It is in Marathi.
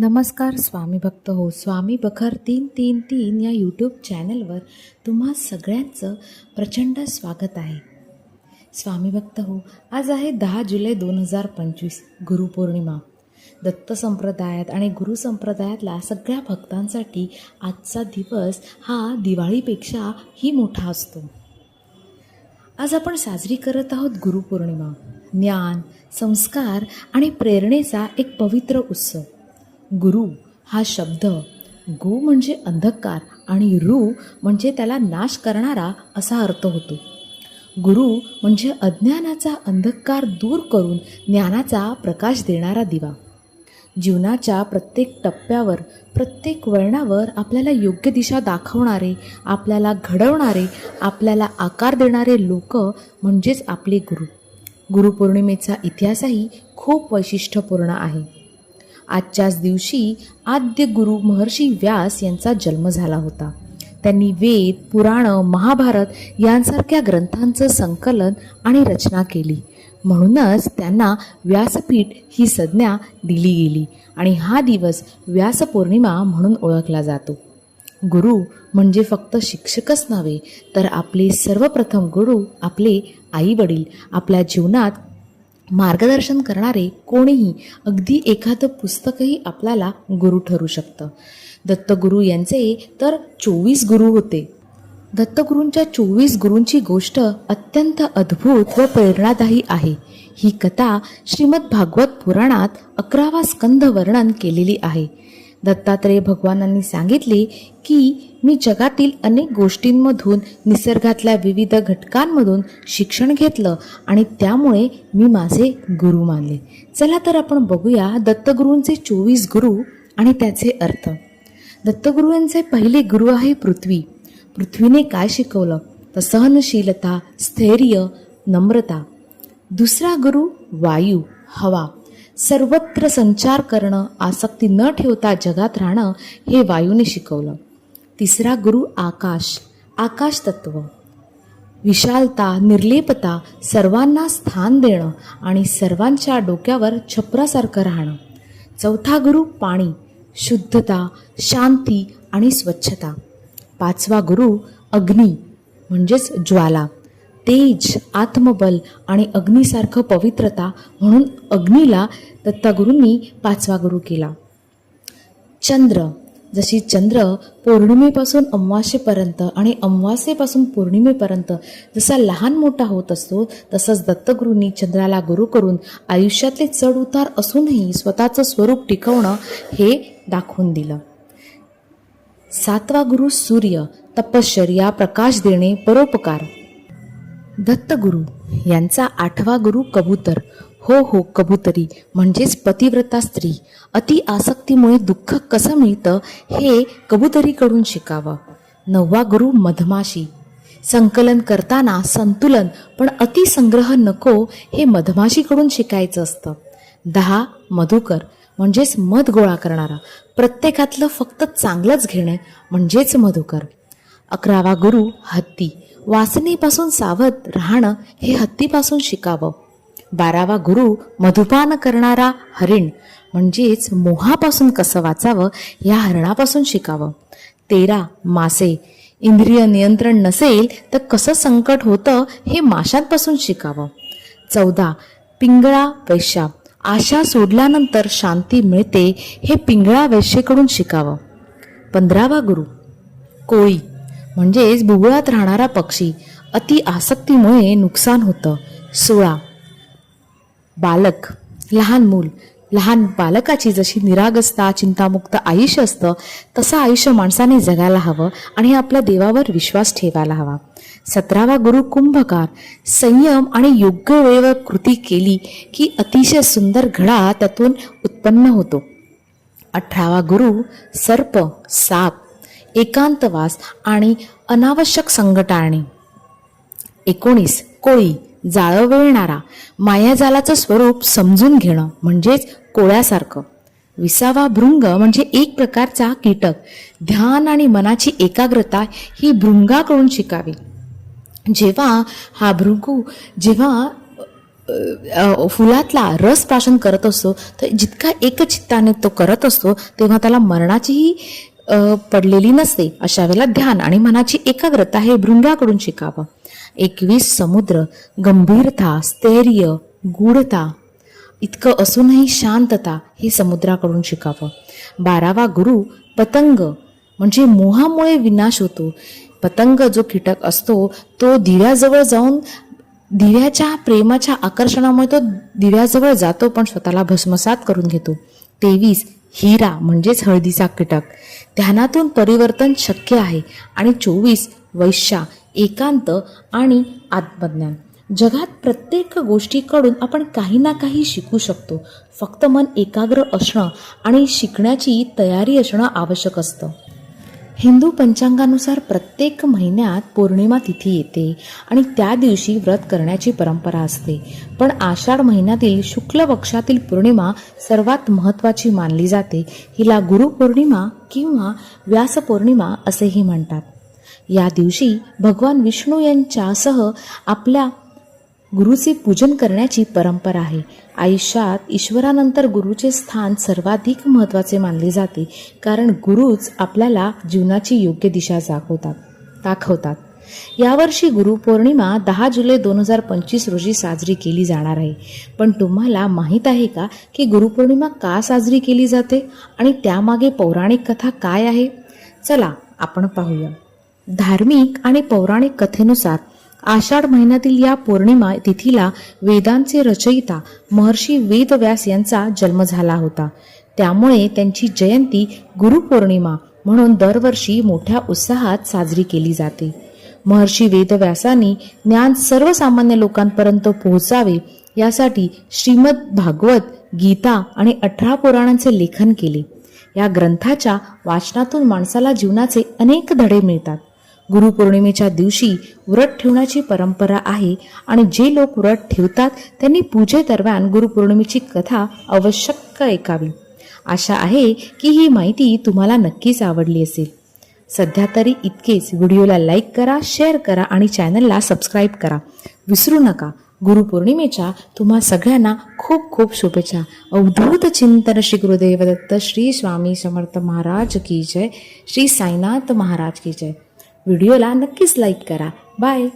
नमस्कार स्वामी भक्त हो. स्वामी बखर तीन तीन तीन या यूट्यूब चॅनलवर तुम्हा सगळ्यांचं प्रचंड स्वागत आहे. स्वामी भक्त हो आज आहे दहा जुलै दोन हजार पंचवीस गुरुपौर्णिमा दत्त संप्रदायात आणि गुरु संप्रदायातला सगळ्या भक्तांसाठी आजचा दिवस हा दिवाळीपेक्षाही मोठा असतो. आज आपण साजरी करत आहोत गुरुपौर्णिमा ज्ञान संस्कार आणि प्रेरणेचा एक पवित्र उत्सव. गुरु हा शब्द. गो म्हणजे अंधकार आणि रू म्हणजे त्याला नाश करणारा असा अर्थ होतो. गुरु म्हणजे अज्ञानाचा अंधकार दूर करून ज्ञानाचा प्रकाश देणारा दिवा. जीवनाच्या प्रत्येक टप्प्यावर प्रत्येक वळणावर आपल्याला योग्य दिशा दाखवणारे आपल्याला घडवणारे आपल्याला आकार देणारे लोक म्हणजेच आपले गुरु. गुरुपौर्णिमेचा इतिहासही खूप वैशिष्ट्यपूर्ण आहे. आजच्याच दिवशी आद्य गुरु महर्षी व्यास यांचा जन्म झाला होता. त्यांनी वेद पुराणं महाभारत यांसारख्या ग्रंथांचं संकलन आणि रचना केली. म्हणूनच त्यांना व्यासपीठ ही संज्ञा दिली गेली आणि हा दिवस व्यासपौर्णिमा म्हणून ओळखला जातो. गुरु म्हणजे फक्त शिक्षकच नव्हे तर आपले सर्वप्रथम गुरु आपले आई वडील आपल्या जीवनात मार्गदर्शन करणारे कोणीही अगदी एखादं पुस्तकही आपल्याला गुरु ठरू शकतं. दत्तगुरू यांचे तर चोवीस गुरु होते. दत्तगुरूंच्या चोवीस गुरूंची गोष्ट अत्यंत अद्भुत व प्रेरणादायी आहे. ही कथा श्रीमद भागवत पुराणात अकरावा स्कंद वर्णन केलेली आहे. दत्तात्रेय भगवानांनी सांगितले की मी जगातील अनेक गोष्टींमधून निसर्गातल्या विविध घटकांमधून शिक्षण घेतलं आणि त्यामुळे मी माझे गुरु मानले. चला तर आपण बघूया दत्तगुरूंचे चोवीस गुरु आणि त्याचे अर्थ. दत्तगुरूंचे पहिले गुरु आहे पृथ्वी. पृथ्वीने काय शिकवलं? तर सहनशीलता स्थैर्य नम्रता. दुसरा गुरु वायू हवा. सर्वत्र संचार करणं आसक्ती न ठेवता जगात राहणं हे वायूने शिकवलं. तिसरा गुरु आकाश आकाश तत्व विशालता निर्लेपता सर्वांना स्थान देणं आणि सर्वांच्या डोक्यावर छपरासारखं राहणं. चौथा गुरु पाणी शुद्धता शांती आणि स्वच्छता. पाचवा गुरु अग्नी म्हणजेच ज्वाला. तेज आत्मबल आणि अग्नीसारखं पवित्रता म्हणून अग्नीला दत्तागुरूंनी पाचवा गुरु केला. चंद्र. जशी चंद्र पौर्णिमेपासून अमावास्येपर्यंत आणि अमावास्येपासून पौर्णिमेपर्यंत जसा लहान मोठा होत असतो तसंच दत्तगुरूंनी चंद्राला गुरु करून आयुष्यातले चढ उतार असूनही स्वतःचं स्वरूप टिकवणं हे दाखवून दिलं. सातवा गुरु सूर्य. तपश्चर्या प्रकाश देणे परोपकार. दत्तगुरु यांचा आठवा गुरु कबूतर. हो हो कबुतरी म्हणजेच पतिव्रता स्त्री. अति आसक्तीमुळे दुःख कसं मिळतं हे कबुतरीकडून शिकावं. नववा गुरु मधमाशी. संकलन करताना संतुलन पण अतिसंग्रह नको हे मधमाशीकडून शिकायचं असतं. दहा मधुकर म्हणजेच मध गोळा करणारा. प्रत्येकातलं फक्त चांगलंच घेणं म्हणजेच मधुकर. अकरावा गुरु हत्ती. वासनेपासून सावध राहणं हे हत्तीपासून शिकावं. बारावा गुरु मधुपान करणारा हरिण म्हणजेच मोहापासून कसं वाचावं या हरणापासून शिकावं. तेरा मासे. इंद्रिय नियंत्रण नसेल तर कसं संकट होतं हे माशांपासून शिकावं. चौदा पिंगळा वैश्या. आशा सोडल्यानंतर शांती मिळते हे पिंगळा वैश्येकडून शिकावं. पंधरावा गुरु. कोळी. म्हणजेच बुबुळात राहणारा पक्षी अति आसक्तीमुळे नुकसान होतं. सोळा. बालक. लहान मूल. लहान बालकाची जशी निरागसता चिंतामुक्त आयुष्य असतं तसं आयुष्य माणसाने जगायला हवं आणि आपल्या देवावर विश्वास ठेवायला हवा. सतरावा गुरु कुंभकार. संयम आणि योग्य वेळेवर कृती केली की अतिशय सुंदर घडा त्यातून उत्पन्न होतो. अठरावा गुरु. सर्प. साप. एकांतवास आणि अनावश्यक संग टाळणे एकोणीस कोळी जाळं वेळणारा मायाजालाचं स्वरूप समजून घेणं म्हणजेच कोळ्यासारखं. विसावा भृंग म्हणजे एक प्रकारचा कीटक. ध्यान आणि मनाची एकाग्रता ही भृंगाकडून शिकावी. जेव्हा हा भृंगू जेव्हा फुलातला रस प्राशन करत असतो तर जितका एकचित्ताने तो करत असतो तेव्हा त्याला मरणाचीही पडलेली नसते. अशा वेळेला ध्यान आणि मनाची एकाग्रता हे भृंगाकडून शिकावं. एकवीस समुद्र गंभीरता स्थैर्य गूढता इतकं असूनही शांतता हे समुद्राकडून शिकावं. बारावा गुरु पतंग म्हणजे मोहामुळे विनाश होतो. पतंग जो कीटक असतो तो दिव्याजवळ जाऊन दिव्याच्या प्रेमाच्या आकर्षणामुळे तो दिव्याजवळ जातो पण स्वतःला भस्मसात करून घेतो. तेवीस हिरा म्हणजेच हळदीचा कीटक. ध्यानातून परिवर्तन शक्य आहे आणि चोवीस वैश्या एकांत आणि आत्मज्ञान. जगात प्रत्येक गोष्टीकडून आपण काही ना काही शिकू शकतो. फक्त मन एकाग्र असणं आणि शिकण्याची तयारी असणं आवश्यक असतं. हिंदू पंचांगानुसार प्रत्येक महिन्यात पौर्णिमा तिथी येते आणि त्या दिवशी व्रत करण्याची परंपरा असते. पण आषाढ महिन्यातील शुक्ल पक्षातील पौर्णिमा सर्वात महत्त्वाची मानली जाते. हिला गुरुपौर्णिमा किंवा व्यासपौर्णिमा असेही म्हणतात. या दिवशी भगवान विष्णू यांच्यासह आपल्या गुरुचे पूजन करण्याची परंपरा आहे. आयुष्यात ईश्वरानंतर गुरुचे स्थान सर्वाधिक महत्त्वाचे मानले जाते कारण गुरुच आपल्याला जीवनाची योग्य दिशा दाखवतात दाखवतात. यावर्षी गुरुपौर्णिमा दहा जुलै दोन हजार पंचवीस रोजी साजरी केली जाणार आहे. पण तुम्हाला माहीत आहे का की गुरुपौर्णिमा का साजरी केली जाते आणि त्यामागे पौराणिक कथा काय आहे? चला आपण पाहूया. धार्मिक आणि पौराणिक कथेनुसार आषाढ महिन्यातील या पौर्णिमा तिथीला वेदांचे रचयिता महर्षी वेदव्यास यांचा जन्म झाला होता. त्यामुळे त्यांची जयंती गुरुपौर्णिमा म्हणून दरवर्षी मोठ्या उत्साहात साजरी केली जाते. महर्षी वेदव्यासांनी ज्ञान सर्वसामान्य लोकांपर्यंत पोहोचावे यासाठी श्रीमद भागवत गीता आणि अठरा पुराणांचे लेखन केले. या ग्रंथाच्या वाचनातून माणसाला जीवनाचे अनेक धडे मिळतात. गुरुपौर्णिमेच्या दिवशी व्रत ठेवण्याची परंपरा आहे आणि जे लोक व्रत ठेवतात त्यांनी पूजेदरम्यान गुरुपौर्णिमेची कथा आवश्यक ऐकावी. आशा आहे की ही माहिती तुम्हाला नक्कीच आवडली असेल. सध्या तरी इतकेच. व्हिडिओला लाईक करा शेअर करा आणि चॅनलला सबस्क्राईब करा. विसरू नका. गुरुपौर्णिमेच्या तुम्हा सगळ्यांना खूप खूप शुभेच्छा. अवधूत चिंतन श्री गुरुदेवदत्त श्री स्वामी समर्थ महाराज की जय. श्री साईनाथ महाराज की जय. व्हिडिओला नक्कीच लाईक करा. बाय.